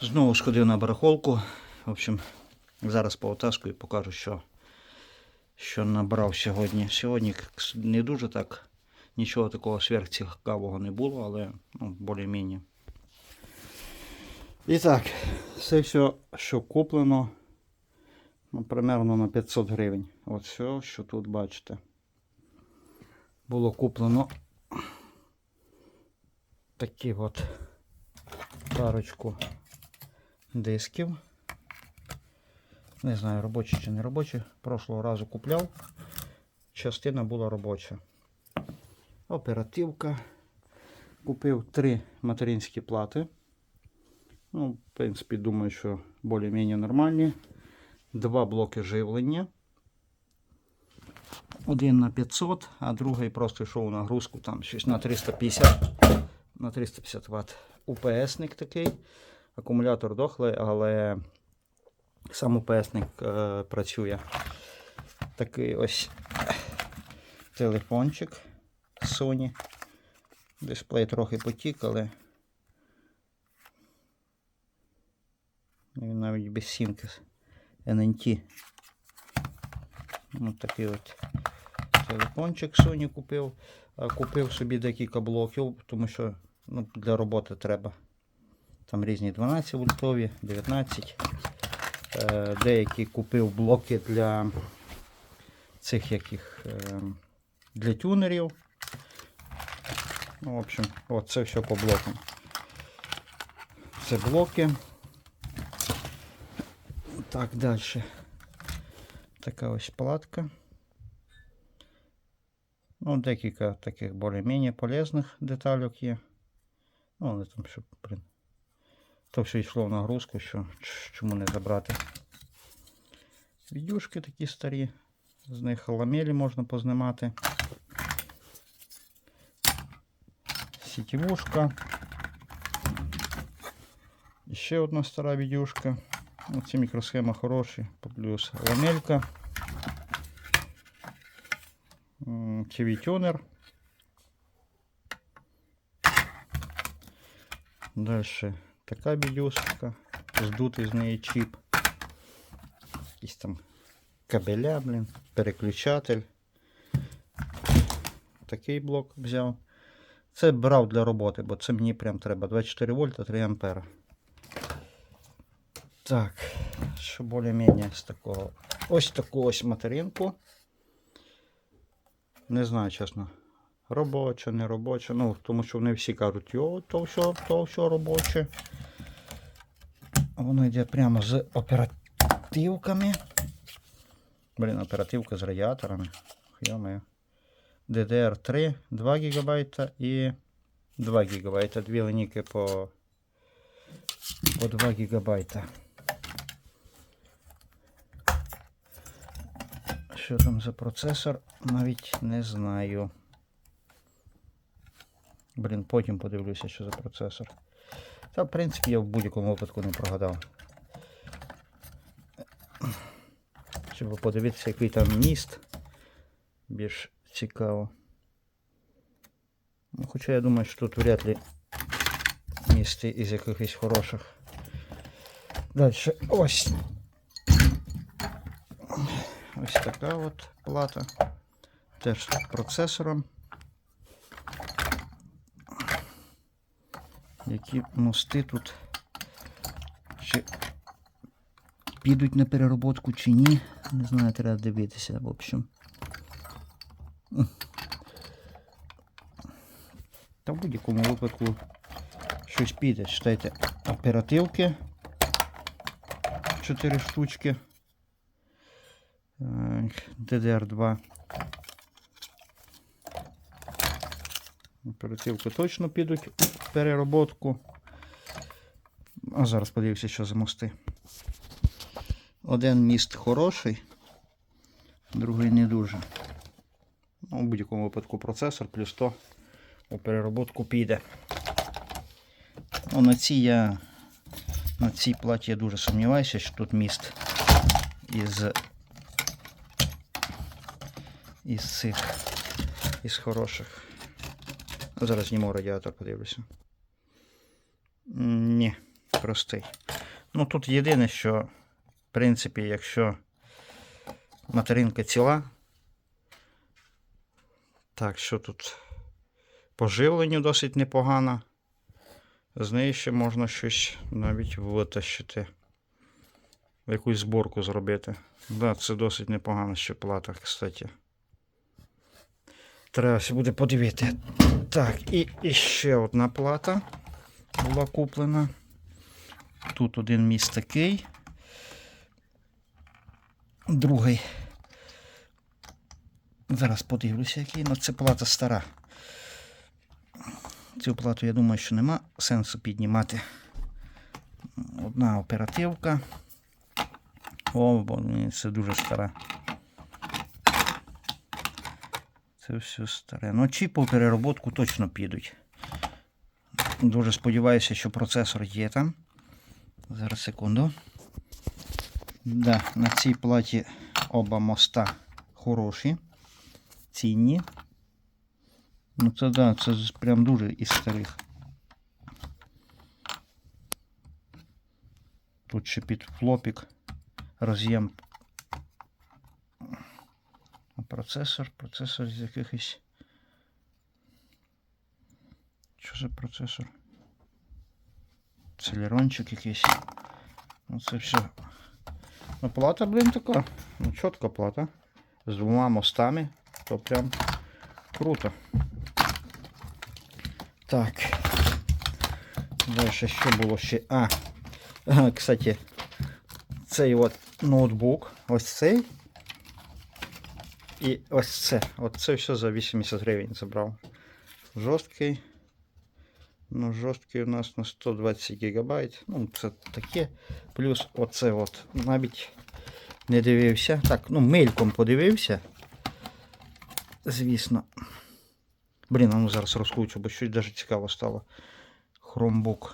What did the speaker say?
Знову сходив на барахолку. В общем, зараз по і покажу, що, що набрав сьогодні. Сьогодні не дуже так, нічого такого сверхцікавого не було, але ну, більш-менш. І так, все, все, що куплено, ну, примерно на 500 гривень. От все, що тут бачите. Було куплено такі от парочку дисків. Не знаю, робочі чи не робочі. Прошлого разу купляв. Частина була робоча. Оперативка. Купив три материнські плати. Ну, в принципі, думаю, що більш-менш нормальні. Два блоки живлення. Один на 500, а другий просто йшов нагрузку там щось на 350 на 350 Вт. УПСник такий. Акумулятор дохлий, але сам УПСник е, працює. Такий ось телефончик Sony. Дисплей трохи потік, але він навіть без сімки. NNT. Ось такий от телефончик Sony купив. А Купив собі декілька блоків, тому що ну, для роботи треба. Там різні 12 вольтові, 19. Е, деякі купив блоки для цих яких е, для тюнерів. Ну, в общем, от це все по блокам. Це блоки. Так, далі. Така ось палатка. Ну, декілька таких більш-менш полезних деталек є. Ну, але там, щоб, блин, то все йшло в нагрузку, що чому не забрати. Відюшки такі старі, з них ламелі можна познімати. Сітівушка. Ще одна стара відюшка. Ну, Ці мікросхема хороші, плюс ламелька. TV-тюнер. Дальше така бідюшка. Здутий з неї чіп. Якісь там кабеля, блін, переключатель. Такий блок взяв. Це брав для роботи, бо це мені прям треба 24 вольта 3 ампера. Так, що більш-менш з такого. Ось таку ось материнку. Не знаю, чесно. Робоча, не робоча. Ну, тому що вони всі кажуть, йо, то все, то все робоче. Воно йде прямо з оперативками. Блін, оперативка з радіаторами. Йомаю. DDR3 2 ГБ і 2 ГБ. Дві лінійки по, по 2 ГБ. Що там за процесор? Навіть не знаю. Блін, потім подивлюся, що за процесор. Та, в принципі, я в будь-якому випадку не прогадав. Щоб подивитися, який там міст. Більш цікаво. Ну, хоча я думаю, що тут вряд ли місти із якихось хороших. Далі ось. Ось така от плата. Теж з процесором. які мости тут чи підуть на перероботку чи ні. Не знаю, треба дивитися, в общем. Та в будь-якому випадку щось піде. Читайте, оперативки. Чотири штучки. ДДР-2. Оперативки точно підуть в перероботку. А зараз подивимося, що за мости. Один міст хороший, другий не дуже. Ну, в будь-якому випадку процесор плюс 100 у перероботку піде. Ну, на цій я на цій платі я дуже сумніваюся, що тут міст із із цих із хороших. Зараз зніму радіатор, подивлюся. Ні. простий. Ну тут єдине, що, в принципі, якщо материнка ціла, так, що тут по живленню досить непогано. З неї ще можна щось навіть витащити. Якусь зборку зробити. Да, це досить непогана ще плата, кстати. Треба ще буде подивити. Так, і, і ще одна плата була куплена. Тут один міст такий. Другий. Зараз подивлюся, який. Ну, це плата стара. Цю плату, я думаю, що нема сенсу піднімати. Одна оперативка. О, бо це дуже стара. Це все старе. Ну, ці по перероботку точно підуть. Дуже сподіваюся, що процесор є там. Зараз секунду. Да, на цій платі оба моста хороші, цінні. Ну це да, це прям дуже із старих. Тут ще під флопік роз'єм. Процесор, процесор з якихось. Що за процесор? Целерончик якийсь. Ну це все. Ну плата, блін, така. Ну, чітка плата. З двома мостами. То прям круто. Так. Далі що було ще? А, кстати, цей от ноутбук, ось цей. І ось це. От це все за 80 гривень забрав. Жорсткий. Ну, жорсткий у нас на 120 гігабайт. Ну, це таке. Плюс оце от. Навіть не дивився. Так, ну, мельком подивився. Звісно. Блін, а ну зараз розкручу, бо щось даже цікаво стало. Chromebook.